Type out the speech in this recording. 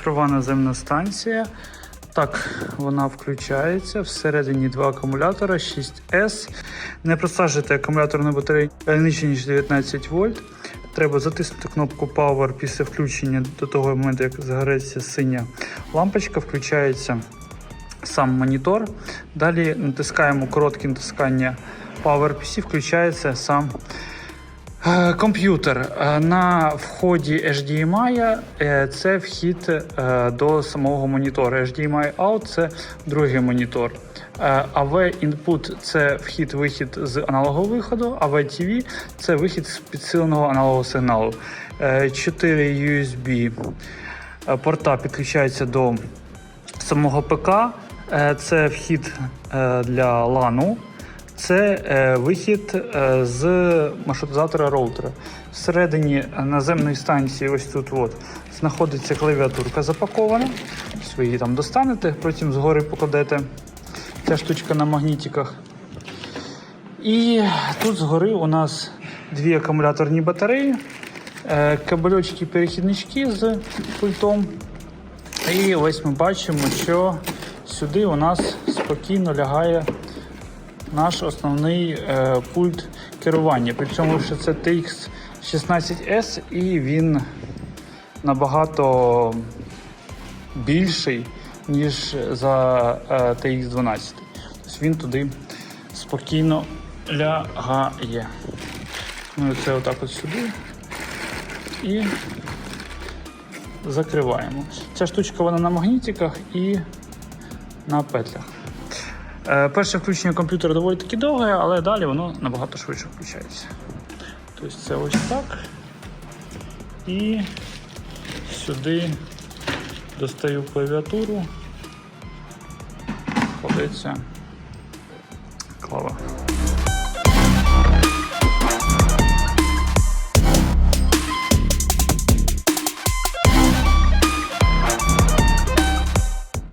цифрова наземна станція. Так, вона включається. Всередині два акумулятора 6S. Не просаджуйте акумулятор на батареї нижче, ніж 19 вольт. Треба затиснути кнопку Power після включення до того моменту, як загореться синя лампочка. Включається сам монітор. Далі натискаємо коротке натискання PowerPC, включається сам Комп'ютер Е, на вході HDMI е, це вхід е, до самого монітора. HDMI out це другий монітор. Е, AV input це вхід-вихід з аналогового виходу, AV TV це вихід з підсиленого аналогового сигналу. Е, 4 USB е, порта підключаються до самого ПК. Е, Це вхід е, для LAN. Це е, вихід е, з маршрутизатора роутера. Всередині наземної станції, ось тут от, знаходиться клавіатурка запакована. Ви її там достанете, потім згори покладете. Ця штучка на магнітиках. І тут згори у нас дві акумуляторні батареї, е, кабельочки перехіднички з пультом. І ось ми бачимо, що сюди у нас спокійно лягає наш основний е, пульт керування. При цьому, що це TX16S і він набагато більший, ніж за е, TX12. Тобто він туди спокійно лягає. Ми це отак от сюди і закриваємо. Ця штучка вона на магнітиках і на петлях. Е, Перше включення комп'ютера доволі таки довге, але далі воно набагато швидше включається. Тобто це ось так. І сюди достаю клавіатуру. Кладеться клава.